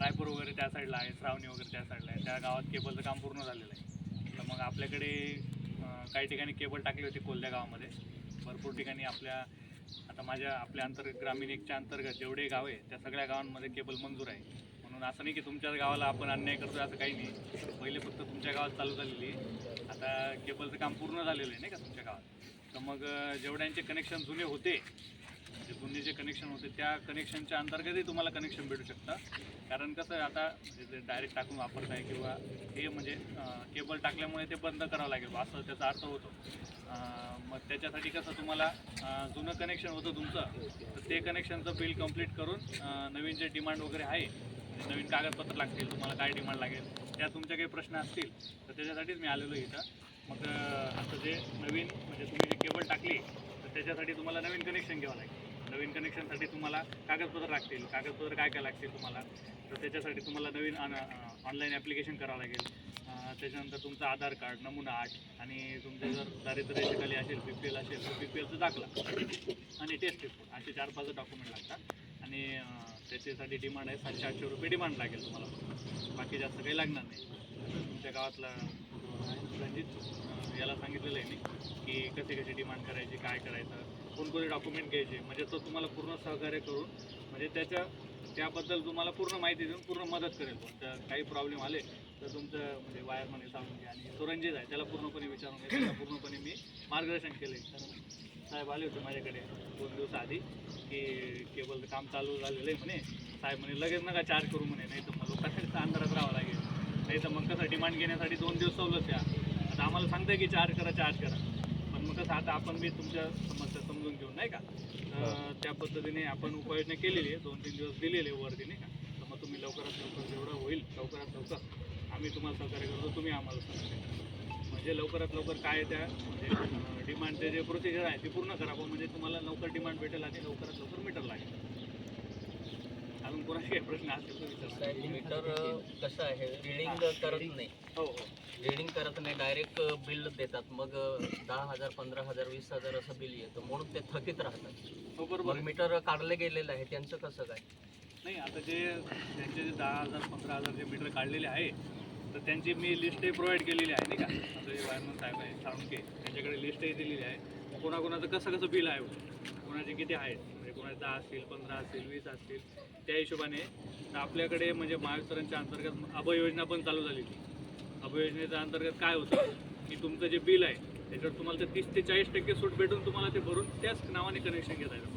रायपूर वगैरे त्या साईडला आहे श्रावणी वगैरे त्या साईडला आहे. त्या गावात केबलचं काम पूर्ण झालेलं आहे. तर मग आपल्याकडे काही ठिकाणी केबल टाकली होती कोल्ह्या गावामध्ये. भरपूर ठिकाणी आपल्या आता माझ्या आपल्या अंतर ग्रामीण एकच्या अंतर्गत जेवढे गाव आहे त्या सगळ्या गावांमध्ये केबल मंजूर आहे. म्हणून असं नाही की तुमच्याच गावाला आपण अन्याय करतोय असं काही नाही. पहिले फक्त तुमच्या गावात चालू झालेली आहे. आता केबलचं काम पूर्ण झालेलं आहे नाही का तुमच्या गावात. तर मग जेवढ्यांचे कनेक्शन जुने होते जे दोन्ही जे कनेक्शन होते त्या कनेक्शनच्या अंतर्गतही तुम्हाला कनेक्शन भेटू शकतं. कारण कसं आहे आता डायरेक्ट टाकून वापरताय किंवा हे म्हणजे केबल टाकल्यामुळे ते बंद करावं लागेल असं त्याचा अर्थ होतो. मग त्याच्यासाठी कसं तुम्हाला जुनं कनेक्शन होतं तुमचं तर ते कनेक्शनचं बिल कंप्लीट करून नवीन जे डिमांड वगैरे आहे नवीन कागदपत्र लागतील तुम्हाला काय डिमांड लागेल त्या तुमचे काही प्रश्न असतील तर त्याच्यासाठीच मी आलेलो आहे इथं. मग आता जे नवीन म्हणजे तुम्ही जे केबल टाकली तर त्याच्यासाठी तुम्हाला नवीन कनेक्शन घ्यावं लागेल. नवीन कनेक्शनसाठी तुम्हाला कागदपत्र लागतील. कागदपत्र काय काय लागतील तुम्हाला? तर त्याच्यासाठी तुम्हाला नवीन ऑनलाईन ॲप्लिकेशन करावं लागेल. त्याच्यानंतर तुमचं आधार कार्ड नमुना आठ आणि तुमचे जर दारिद्र्य असेल बी पी एल असेल तर पी पी एलचं दाखला. आणि टेस्ट रिपोर्ट असे चार पाच डॉक्युमेंट लागतात. आणि त्याच्यासाठी डिमांड आहे सातशे आठशे रुपये डिमांड लागेल तुम्हाला. बाकी जास्त काही लागणार नाही. तुमच्या गावातला रणजित याला सांगितलेलं आहे मी की कसे कसे डिमांड करायची काय करायचं. कोणकोणते डॉक्युमेंट घ्यायचे म्हणजे तो तुम्हाला पूर्ण सहकार्य करून म्हणजे त्याच्या त्याबद्दल तुम्हाला पूर्ण माहिती देऊन पूर्ण मदत करेल. पण काही प्रॉब्लेम आले तर तुमचं म्हणजे वायरमध्ये सांगून घ्या आणि तो रणजित आहे त्याला पूर्णपणे विचारून घ्या त्याला पूर्णपणे मी मार्गदर्शन केले कारण साहेब आले होते माझ्याकडे दोन दिवसाआधी की केबलचं काम चालू झालेलं आहे म्हणे. साहेब म्हणे लगेच नका चार्ज करू म्हणे नाही तर मग लोकांच्या अंधारात राहावं लागेल. नाही तर मग कसं डिमांड घेण्यासाठी दोन दिवस सवलत द्या. आता आम्हाला सांगताय की चार्ज करा चार्ज करा. आता आपण बी तुमच्या समस्या समजून घेऊन नाही का? तर त्या पद्धतीने आपण उपाययोजना केलेली आहे दोन तीन दिवस दिलेले आहे वरती नाही का? तर मग तुम्ही लवकरात लवकर जेवढं होईल लवकरात लवकर आम्ही तुम्हाला सहकार्य करतो तुम्ही आम्हाला सहकार्य करा. म्हणजे लवकरात लवकर काय त्या म्हणजे डिमांडचे जे प्रोसिजर आहे ते पूर्ण करावं म्हणजे तुम्हाला लवकर डिमांड भेटेल आणि लवकरात लवकर मीटर लागेल अजून कोणाशी काही प्रश्न असतील तर विचारा मीटर कसं आहे? रिडिंग करत नाही. हो हो. रिडिंग करत नाही. डायरेक्ट बिल देतात. मग दहा हजार पंधरा हजार वीस हजार असं बिल येतं. म्हणून ते थकीत राहतात. हो बरोबर. मग मीटर काढले गेलेलं आहे. त्यांचं कसं काय? नाही आता जे त्यांचे जे दहा हजार पंधरा हजार जे मीटर काढलेले आहे तर त्यांची मी लिस्टही प्रोव्हाइड केलेली आहे नाही का? आता जे वायरमन साहेब आहे साळुंके त्यांच्याकडे लिस्टही दिलेली आहे. कोणाकोणाचं कसं कसं बिल आहे? कोणाचे किती आहेत? म्हणजे कोणाचे दहा असतील पंधरा असतील वीस असतील त्या हिशोबाने तर आपल्याकडे म्हणजे महावितरणच्या अंतर्गत अभय योजना पण चालू झालेली अभय योजनेच्या अंतर्गत काय होतं की तुमचं जे बिल आहे त्याच्यावर तुम्हाला ते तीस ते चाळीस टक्के सूट भेटून तुम्हाला ते भरून त्याच नावाने कनेक्शन घेता येतं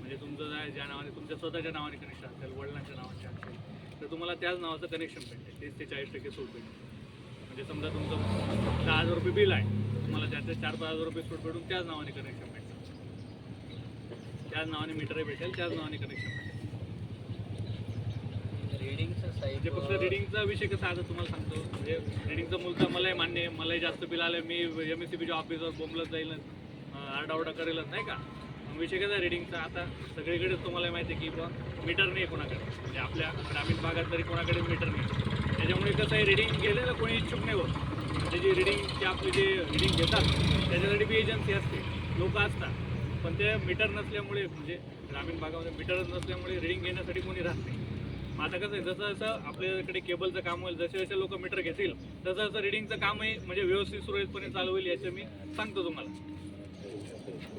म्हणजे तुमचं ज्या नावाने तुमच्या स्वतःच्या नावाने कनेक्शन असेल वडिलांच्या नावाचे असेल तर तुम्हाला त्याच नावाचं कनेक्शन भेटेल तीस ते चाळीस टक्के सूट भेटेल म्हणजे समजा तुमचं दहा हजार रुपये बिल आहे तुम्हाला त्याचे चार पाच हजार रुपये सूट भेटून त्याच नावाने कनेक्शन भेटेल त्याच नावाने मीटरही भेटेल त्याच नावाने कनेक्शन भेटेल म्हणजे फक्त रिडिंगचा विषय कसा आता तुम्हाला सांगतो. म्हणजे रिडिंगचा मुलतं मलाही मान्य आहे. मलाही जास्त बिल आलं मी एम एस सी बीच्या ऑफिसवर बोंबलत जाईल. आरडाओरडा करेलच नाही का? विषय कसा आहे रिडिंगचा आता सगळीकडे तुम्हाला माहिती आहे की बुवा मीटर नाही आहे कोणाकडे. म्हणजे आपल्या ग्रामीण भागात तरी कोणाकडे मीटर नाही. त्याच्यामुळे कसं आहे रिडिंग गेलेलं कोणी इच्छुक नाही होत. म्हणजे जी रिडिंगचे आपले जे रिडिंग घेतात त्याच्यासाठी बी एजन्सी असते. लोक असतात. पण ते मीटर नसल्यामुळे म्हणजे ग्रामीण भागामध्ये मीटरच नसल्यामुळे रिडिंग घेण्यासाठी कोणी राहत नाही. आता कसं आहे जसं जसं आपल्याकडे केबलचं काम होईल जसे जसे लोक मीटर घेतील तसं जसं रिडिंगचं कामही म्हणजे व्यवस्थित सुरळीतपणे चालू होईल याचं मी सांगतो तुम्हाला.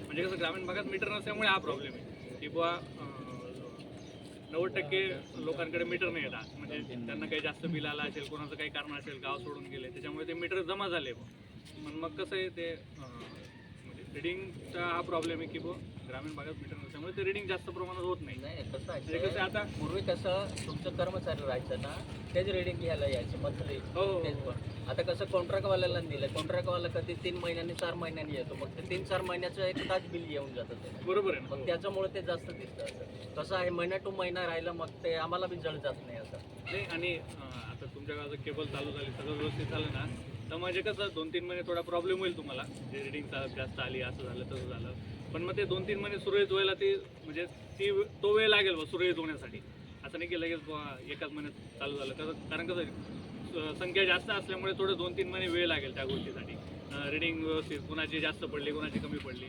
म्हणजे कसं ग्रामीण भागात मीटर नसल्यामुळे हा प्रॉब्लेम आहे. की बुवा नव्वद टक्के लोकांकडे मीटर नाही येतात म्हणजे त्यांना काही जास्त बिल आलं असेल कोणाचं काही कारण असेल गाव सोडून गेले त्याच्यामुळे ते मीटर जमा झाले बुवा. पण मग कसं आहे ते म्हणजे रिडिंगचा हा प्रॉब्लेम आहे की बुवा ग्रामीण भागात मीटर नसल्यामुळे ते रिडिंग जास्त प्रमाणात होत नाही. नाही कसं म्हणजे कसं आहे आता पूर्वी कसं तुमचं कर्मचारी राहायचं ना तेच रिडिंग घ्यायला यायचं मंथली हो. हो, तेच हो पण. आता कसं कॉन्ट्रॅक्टवाल्याला दिलं. कॉन्ट्रॅक्टवाला कधी तीन महिन्यांनी चार महिन्यांनी येतो. मग ते तीन चार महिन्याचं एक तास बिल येऊन जातं ते. बरोबर आहे ना. मग त्याच्यामुळे ते जास्त दिसतं असं. कसं आहे महिना टू महिना राहिलं मग ते आम्हाला बी जळ जात नाही असं. नाही आणि अं, आता तुमच्या गावाचं केबल चालू झाली सगळं व्यवस्थित झालं ना तर म्हणजे कसं दोन तीन महिने थोडा प्रॉब्लेम होईल तुम्हाला. जे रिडिंग जास्त आली असं झालं तसं झालं. पण मग ते दोन तीन महिने सुरळीत व्हायला ते म्हणजे ती तो वेळ लागेल बा सुरळीत होण्यासाठी. असं नाही की लगेच एकाच महिन्यात चालू झालं. कारण कारण कसं संख्या जास्त असल्यामुळे थोडं दोन तीन महिने वेळ लागेल त्या गोष्टीसाठी. रिडिंग व्यवस्थित कुणाची जास्त पडली कुणाची कमी पडली.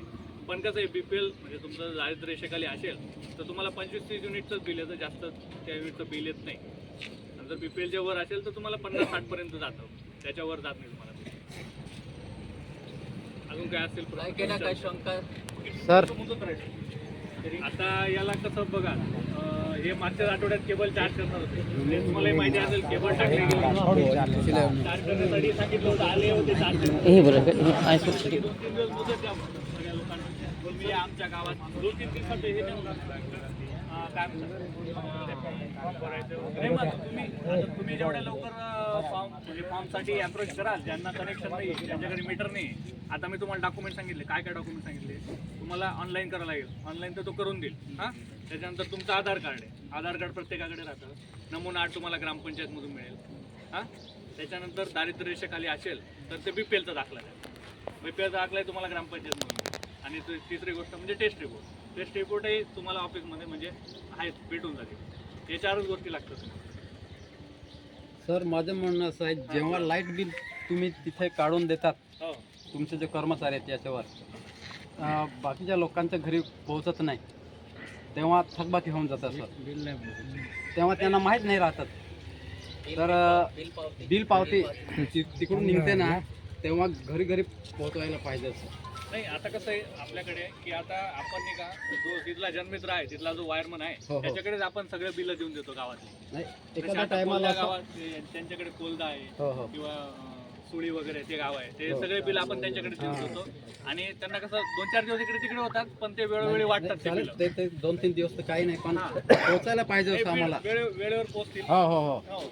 पण कसं आहे बी पी एल म्हणजे तुमचं दारिद्र्य रेषेखाली असेल तर तुम्हाला पंचवीस तीस युनिटचंच बिल येतं. जास्त त्या युनिटचं बिल येत नाही. जर बीपीएलच्या वर असेल तर तुम्हाला पन्नास साठ पर्यंत जातं. त्याच्यावर जात नाही तुम्हाला. अजून काय असेल काय शंका? सर. आता याला कसं बघा हे मागच्या आठवड्यात केबल चार्ज करणार होते. ते तुम्हालाही माहिती असेल केबल टाकले गेले चार्ज करण्यासाठी सांगितलं होतं आले होते चार्ज. दोन तीन दिवस सगळ्या लोकांना. आमच्या गावात दोन तीन दिवसात हे. अं, काय म्हणतात? तुम्ही आता तुम्ही जेवढ्या लवकर फॉर्म म्हणजे फॉर्मसाठी अप्रोच कराल ज्यांना कनेक्शन नाही ज्यांच्याकडे मीटर नाही आता मी तुम्हाला डॉक्युमेंट सांगितले. काय काय डॉक्युमेंट सांगितले? तुम्हाला ऑनलाईन करावं लागेल ऑनलाईन तर तो करून देईल. हां? त्याच्यानंतर तुमचं आधार कार्ड आहे. आधार कार्ड प्रत्येकाकडे राहतं. नमुना आठ तुम्हाला ग्रामपंचायतमधून मिळेल. हां? त्याच्यानंतर दारिद्र्य रेषेखाली असेल तर ते बी पी एलचा दाखला द्या. बी पी एलचा दाखला तुम्हाला ग्रामपंचायतमधून. आणि तिसरी गोष्ट म्हणजे टेस्ट रिपोर्ट टेस्ट रिपोर्टही तुम्हाला ऑफिसमध्ये म्हणजे आहेत भेटून जातील. हे चारच गोष्टी लागतात. सर माझं म्हणणं असं आहे जेव्हा लाइट बिल तुम्ही तिथे काढून देतात हो. तुमचे जे कर्मचारी आहेत त्याच्यावर अं, बाकीच्या लोकांच्या घरी पोहोचत नाही तेव्हा थकबाकी होऊन जातं सर. तेव्हा त्यांना माहीत नाही राहतात. तर अं, बिल पावती. बिल पावती ति- तिकडून निघते ना तेव्हा घरी घरी पोहोचवायला पाहिजे सर. नाही आता कसं आहे आपल्याकडे की आता आपण नाही का जो तिथला जन्मित्र आहे तिथला जो वायरमन आहे हो, हो. त्याच्याकडेच आपण सगळे बिल देऊन देतो गावातले नाही जसे एखाद्या आता टायमाला कोल्हा गावात ते- त्यांच्याकडे कोलदा आहे हो हो किंवा अं, सुळी वगैरे ते गाव आहे ते हो. सगळे बिल आपण त्यांच्याकडे देऊन हा. देतो आणि त्यांना कसं दोन चार दिवस इकडे तिकडे होतात पण ते वेळोवेळी वाटतात ते चालेल बिल ते ते दोन तीन दिवस तर काही नाही पण पोहोचायला पाहिजे असं आम्हाला वेळेवर पोहोचतील हो हो हो हो.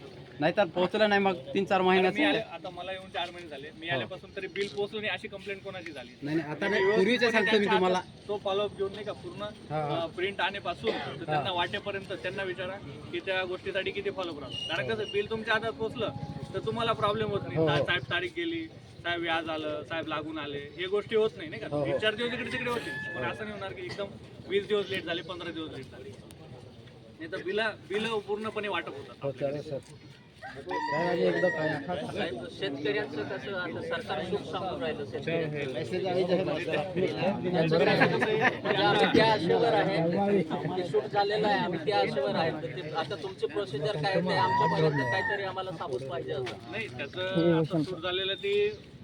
नाहीतर पोहोचलं नाही मग तीन चार मी आले महिन्यात आता चार महिने झाले. मी हो. आल्यापासून तरी बिल पोहोचलं नाही अशी कंप्लेंट कोणाची झाली? नाही नाही आता नाही पूर्वीचे सांगतो मी तुम्हाला तो फॉलोअप घेऊन नाही का पूर्ण हा, हा. प्रिंट आणेपासून तर त्यांना वाटेपर्यंत त्यांना विचारा की त्या गोष्टीसाठी किती फॉलोअप राहतो कारण कसं बिल तुमच्या हातात पोहोचलं तर तुम्हाला प्रॉब्लेम होत हो, नाही हो. साहेब तारीख गेली साहेब व्याज आलं साहेब लागून आले हे गोष्टी होत नाही नाही हो, का? हो. तीन चार दिवस इकडे तिकडे होतील पण असं नाही होणार की एकदम वीस दिवस लेट झाले पंधरा दिवस लेट झाले. नाही तर बिल बिल पूर्णपणे वाटप होतात. हो चालेल सर. काय शेतकऱ्यांचं कसं आता सरकार सुख सांगून राहिलं शेतकऱ्यांचं त्या आशेवर आहे सूट झालेलं आहे आम्ही त्या आशेवर आहे ते आता तुमची प्रोसिजर काय आहे ते आमच्यापर्यंत काहीतरी आम्हाला साबूत पाहिजे नाही त्याचं सूट झालेलं ते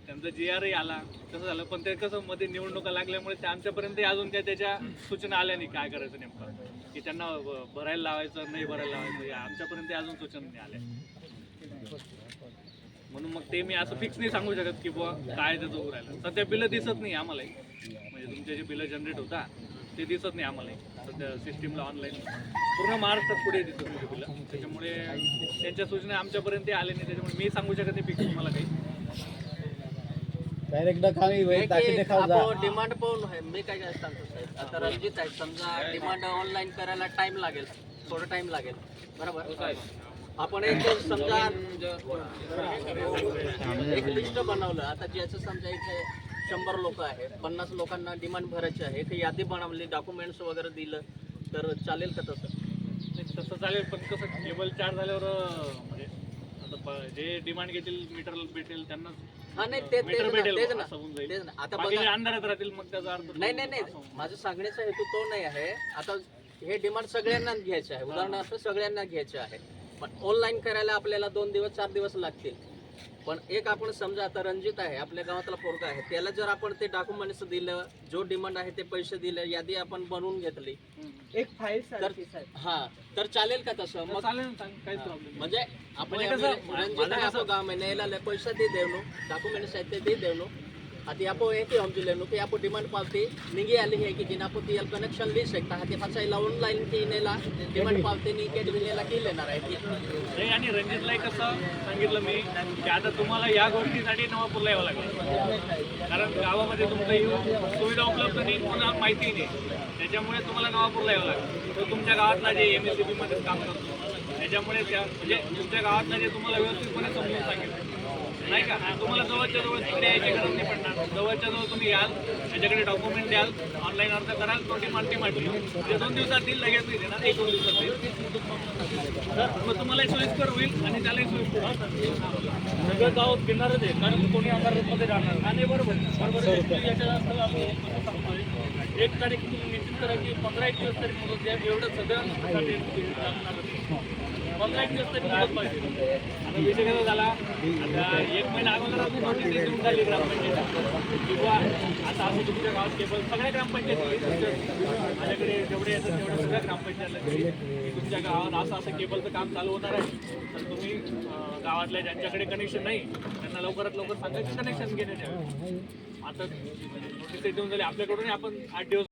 त्यांचा जी आरही आला तसं झालं पण ते कसं मध्ये निवडणुका लागल्यामुळे ते आमच्यापर्यंत अजून त्या त्याच्या सूचना आल्या नाही काय करायचं नेमकं? की त्यांना भरायला लावायचं नाही भरायला लावायचं आमच्यापर्यंत अजून सूचना नाही आल्या. म्हणून मग ते मी असं फिक्स नाही सांगू शकत की बुवा काय त्याचं राहिलं. सध्या बिलं दिसत नाही आम्हालाही म्हणजे तुमचे जे बिलं जनरेट होता ते दिसत नाही आम्हालाही सध्या सिस्टीमला ऑनलाईन पूर्ण महाराष्ट्रात पुढे दिसत नाही ते बिलं. त्याच्यामुळे त्यांच्या सूचना आमच्यापर्यंत आल्या नाही. त्याच्यामुळे मी सांगू शकत नाही फिक्स तुम्हाला काही. डिमांड पाहून आहे. मी काय काय सांगतो साहेब? आता रणजित आहे समजा डिमांड ऑनलाईन करायला टाइम लागेल. थोडा टाइम लागेल. बरोबर? आपण एक समजा एक लिस्ट बनवलं. आता ज्याचं समजा इथे शंभर लोक आहे पन्नास लोकांना डिमांड भरायची आहे एक यादी बनवली डॉक्युमेंट्स वगैरे दिलं तर चालेल का तसं? तसं चालेल पण कसं केबल चार्ज झाल्यावर म्हणजे आता जे डिमांड घेतील मीटर भेटेल त्यांना हा नाही ते तेच ना भेटेल तेच ना आता बघा. अंधारात राहतील मग त्याचा अर्थ नाही नाही नाही. माझं सांगण्याचा हेतू तो नाही आहे. आता हे डिमांड सगळ्यांना घ्यायचे आहे. उदाहरणार्थ सगळ्यांना घ्यायचे आहे. पण ऑनलाईन करायला आपल्याला दोन दिवस चार दिवस लागतील. पण एक आपण समजा आता रणजित आहे आपल्या गावातला पोरगा आहे त्याला जर आपण ते डॉक्युमेंट्स दिलं जो डिमांड आहे ते पैसे दिले यादी आपण बनवून घेतली. एक फाईल तर हा तर चालेल का तसं? मग चालेल काहीच प्रॉब्लेम म्हणजे आपण म्हणजे रणजित आहे गाँव पैसा दे देवनो डॉक्युमेंट्स आहेत ते दे आता आपको एक ही हमजी लेनो की आपको डिमांड पावती निघी आली है की जिन आपको कनेक्शन ली सकता है ते फसायला ऑनलाईन की नेला डिमांड पावती नी के डिनेला की लेणार आहे ती नाही आणि रणजितलाही कसं सांगितलं मी की आता तुम्हाला या गोष्टीसाठी नवापूरला यावं लागेल. कारण गावामध्ये तुमचं येऊन सुविधा उपलब्ध नाही पुन्हा माहिती नाही. त्याच्यामुळे तुम्हाला नवापूरला यावं लागेल. तो तुमच्या गावातला जे एम एस सी बीमध्ये काम करतो. त्याच्यामुळे त्या म्हणजे तुमच्या गावातला जे तुम्हाला व्यवस्थितपणे समजून सांगितलं नाही का? तुम्हाला जवळच्या जवळ तिकडे यायची गरज नाही पडणार. जवळच्या जवळ तुम्ही याल त्याच्याकडे डॉक्युमेंट द्याल ऑनलाईन अर्ज कराल तो डिमांड ती मागली ते दोन दिवसात देईल लगेच नाही देणार एक दोन दिवसात देईल तर मग तुम्हालाही सोयीस्कर होईल आणि त्यालाही सोयीस्कर सगळं गाव घेणारच आहे कारण कोणी अंधारामध्ये राहणार आणि बरोबर बरोबर याच्या. एक तारीख तुम्ही निश्चित करा की पंधरा एक दिवस तरी मुदत द्या. एवढं सगळं लागणार. आता झाला आता एक महिना अगोदर अजून नोटीस देऊन झाली ग्रामपंचायत किंवा आता असं तुमच्या गावात केबल सगळ्या ग्रामपंचायती माझ्याकडे जेवढे येतात तेवढ्या सगळ्या ग्रामपंचायतला दिली तुमच्या गावात असं असं केबलचं काम चालू होणार आहे तर तुम्ही गावातल्या ज्यांच्याकडे कनेक्शन नाही त्यांना लवकरात लवकर सांगायचं कनेक्शन घेण्यात यावे आता नोटीस देऊन झाले आपल्याकडून आपण आठ दिवस